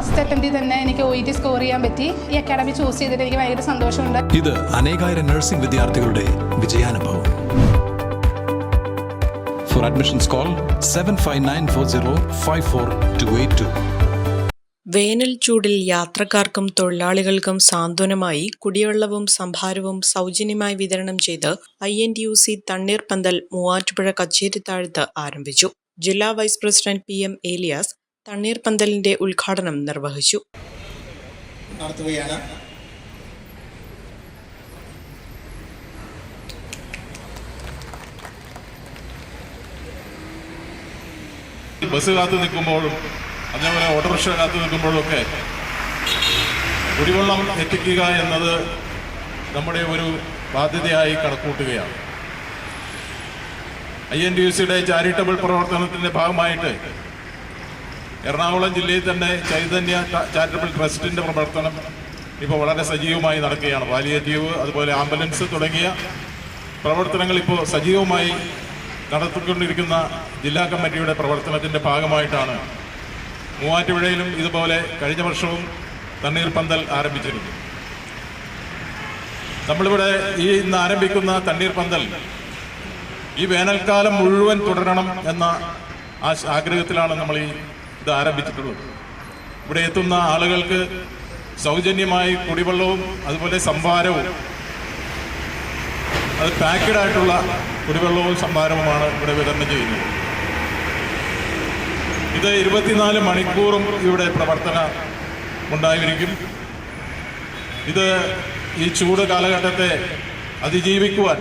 First അറ്റംപ്റ്റിൽ തന്നെ എനിക്ക് O E T score ചെയ്യാൻ പറ്റി. ഈ അക്കാഡമി ചൂസ് ചെയ്തിട്ട് എനിക്ക് ഭയങ്കര സന്തോഷമുണ്ട്. ഇത് അനേകായിരം നഴ്സിംഗ് വിദ്യാർത്ഥികളുടെ വിജയാനുഭവം. For admissions call seven five nine four zero five four two eight two വേനൽ ചൂടിൽ യാത്രക്കാർക്കും തൊഴിലാളികൾക്കും സാന്ത്വനമായി കുടിവെള്ളവും സംഭാരവും സൗജന്യമായി വിതരണം ചെയ്ത് I N T U C തണ്ണീർപ്പന്തൽ Muvattupuzha കച്ചേരിത്താഴത്ത് ആരംഭിച്ചു. ജില്ലാ vice president P M Elias തണ്ണീർപ്പന്തലിന്റെ ഉദ്ഘാടനം നിർവഹിച്ചു. നടത്തുകയാണ്. ബസ് കാത്തു നിൽക്കുമ്പോഴും അതേപോലെ ഓട്ടോറിക്ഷ കാത്തു നിൽക്കുമ്പോഴൊക്കെ കുടിവെള്ളം എത്തിക്കുക എന്നത് നമ്മുടെ ഒരു ബാധ്യതയായി കണക്കൂട്ടുകയാണ്. ഐ എൻ ഡി യു സിയുടെ ചാരിറ്റബിൾ പ്രവർത്തനത്തിന്റെ ഭാഗമായിട്ട് എറണാകുളം ജില്ലയിൽ തന്നെ ചൈതന്യ ചാരിറ്റബിൾ ട്രസ്റ്റിന്റെ പ്രവർത്തനം ഇപ്പോൾ വളരെ സജീവമായി നടക്കുകയാണ്. പാലിയേറ്റീവ് അതുപോലെ ആംബുലൻസ് തുടങ്ങിയ പ്രവർത്തനങ്ങൾ ഇപ്പോൾ സജീവമായി നടത്തിക്കൊണ്ടിരിക്കുന്ന ജില്ലാ കമ്മിറ്റിയുടെ പ്രവർത്തനത്തിന്റെ ഭാഗമായിട്ടാണ് മൂവാറ്റുപുഴയിലും ഇതുപോലെ കഴിഞ്ഞ വർഷവും തണ്ണീർ പന്തൽ ആരംഭിച്ചിരുന്നു. നമ്മളിവിടെ ഈ ഇന്ന് ആരംഭിക്കുന്ന തണ്ണീർ പന്തൽ ഈ വേനൽക്കാലം മുഴുവൻ തുടരണം എന്ന ആ- ആഗ്രഹത്തിലാണ് നമ്മൾ ഈ ഇത് ആരംഭിച്ചിട്ടുള്ളത് ഇവിടെ എത്തുന്ന ആളുകൾക്ക് സൗജന്യമായി കുടിവെള്ളവും അതുപോലെ സംഭാരവും അത് പാക്കഡ് ആയിട്ടുള്ള കുടിവെള്ളവും സംഭാരവുമാണ് ഇവിടെ വിതരണം ചെയ്യുന്നത്. ഇത് ഇരുപത്തിനാല് മണിക്കൂറും ഇവിടെ പ്രവർത്തന ഉണ്ടായിരിക്കും. ഇത് ഈ ചൂട് കാലഘട്ടത്തെ അതിജീവിക്കുവാൻ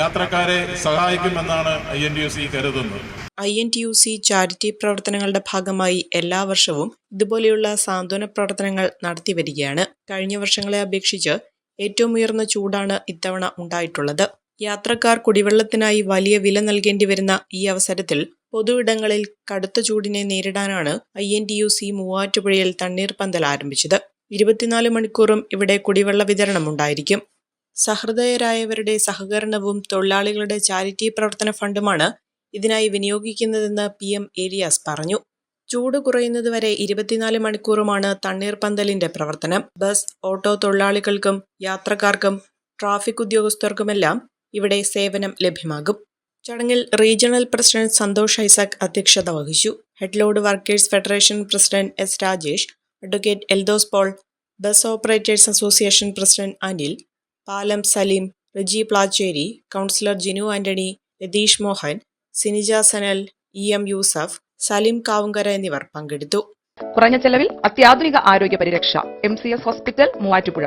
യാത്രക്കാരെ സഹായിക്കുമെന്നാണ് I N T U C കരുതുന്നത്. I N T U C charity പ്രവർത്തനങ്ങളുടെ ഭാഗമായി എല്ലാ വർഷവും ഇതുപോലെയുള്ള സാന്ത്വന പ്രവർത്തനങ്ങൾ നടത്തി വരികയാണ് കഴിഞ്ഞ വർഷങ്ങളെ അപേക്ഷിച്ച് ഏറ്റവും ഉയർന്ന ചൂടാണ് ഇത്തവണ ഉണ്ടായിട്ടുള്ളത്. യാത്രക്കാർ കുടിവെള്ളത്തിനായി വലിയ വില നൽകേണ്ടി വരുന്ന ഈ അവസരത്തിൽ പൊതു ഇടങ്ങളിൽ കടുത്ത ചൂടിനെ നേരിടാനാണ് I N T U C മൂവാറ്റുപുഴയിൽ തണ്ണീർ പന്തൽ ആരംഭിച്ചത്. ഇരുപത്തിനാല് മണിക്കൂറും ഇവിടെ കുടിവെള്ള വിതരണം ഉണ്ടായിരിക്കും. സഹൃദയരായവരുടെ സഹകരണവും തൊഴിലാളികളുടെ ചാരിറ്റി പ്രവർത്തന ഫണ്ടുമാണ് ഇതിനായി വിനിയോഗിക്കുന്നതെന്ന് പി എം ഏരിയാസ് പറഞ്ഞു. ചൂട് കുറയുന്നതുവരെ ഇരുപത്തിനാല് മണിക്കൂറുമാണ് തണ്ണീർപ്പന്തലിന്റെ പ്രവർത്തനം. ബസ് ഓട്ടോ തൊഴിലാളികൾക്കും യാത്രക്കാർക്കും ട്രാഫിക് ഉദ്യോഗസ്ഥർക്കുമെല്ലാം ഇവിടെ സേവനം ലഭ്യമാകും. ചടങ്ങിൽ റീജിയണൽ പ്രസിഡന്റ് സന്തോഷ് ഐസക് അധ്യക്ഷത വഹിച്ചു. Headload workers federation president S Rajesh advocate Eldhose Paul bus operators association president Anil Palam Saleem Riji Plachery councillor Jinu Antony Ratheesh Mohan Sinija Sanal E M Yusuf Saleem Kavungara എന്നിവർ പങ്കെടുത്തു. കുറഞ്ഞ ചെലവിൽ അത്യാധുനിക ആരോഗ്യ പരിരക്ഷ M C S hospital Muvattupuzha.